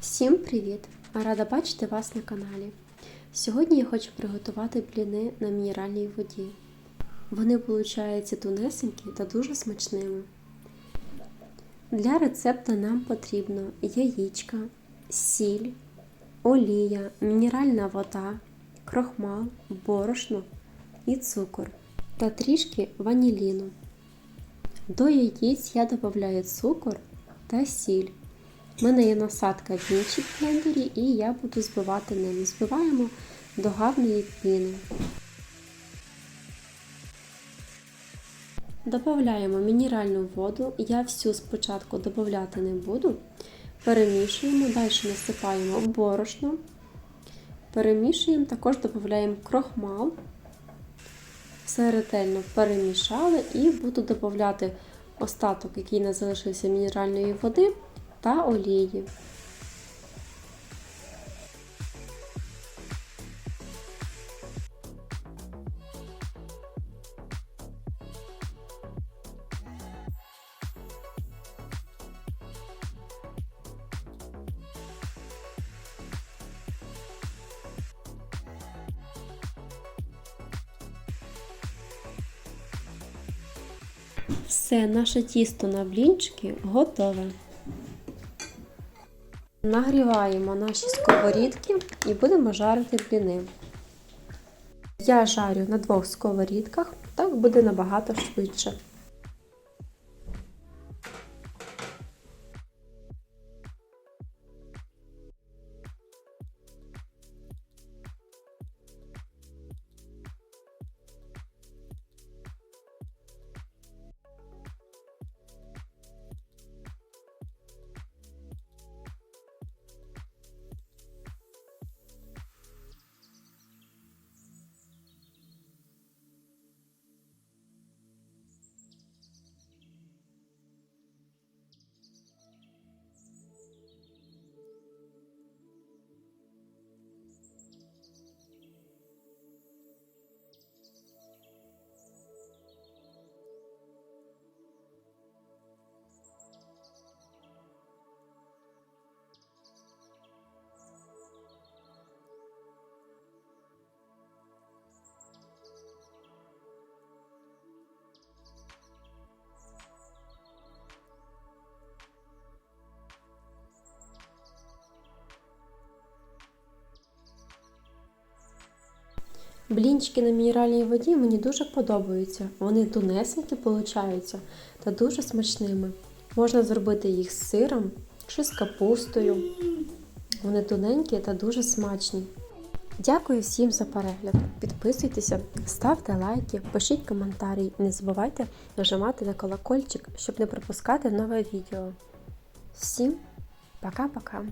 Всім привіт! Рада бачити вас на каналі. Сьогодні я хочу приготувати бліни на мінеральній воді. Вони получаються тунесенькі та дуже смачними. Для рецепту нам потрібно яєчка, сіль, олія, мінеральна вода, крохмал, борошно і цукор та трішки ваніліну. До яєць я додаю цукор та сіль. У мене є насадка в блендері і я буду збивати ним. Збиваємо до гарної піни. Додаємо мінеральну воду. Я всю спочатку додати не буду. Перемішуємо, далі насипаємо борошно. Перемішуємо, також додаємо крохмал. Все ретельно перемішали і буду додати остаток, який не залишився мінеральної води та олії. Все, наше тісто на блінчики готове. Нагріваємо наші сковорідки і будемо жарити бліни. Я жарю на двох сковорідках, так буде набагато швидше. Блінчики на мінеральній воді мені дуже подобаються. Вони тунесенькі получаються та дуже смачними. Можна зробити їх з сиром чи з капустою. Вони тоненькі та дуже смачні. Дякую всім за перегляд. Підписуйтеся, ставте лайки, пишіть коментарі. Не забувайте нажимати на колокольчик, щоб не пропускати нове відео. Всім пока-пока!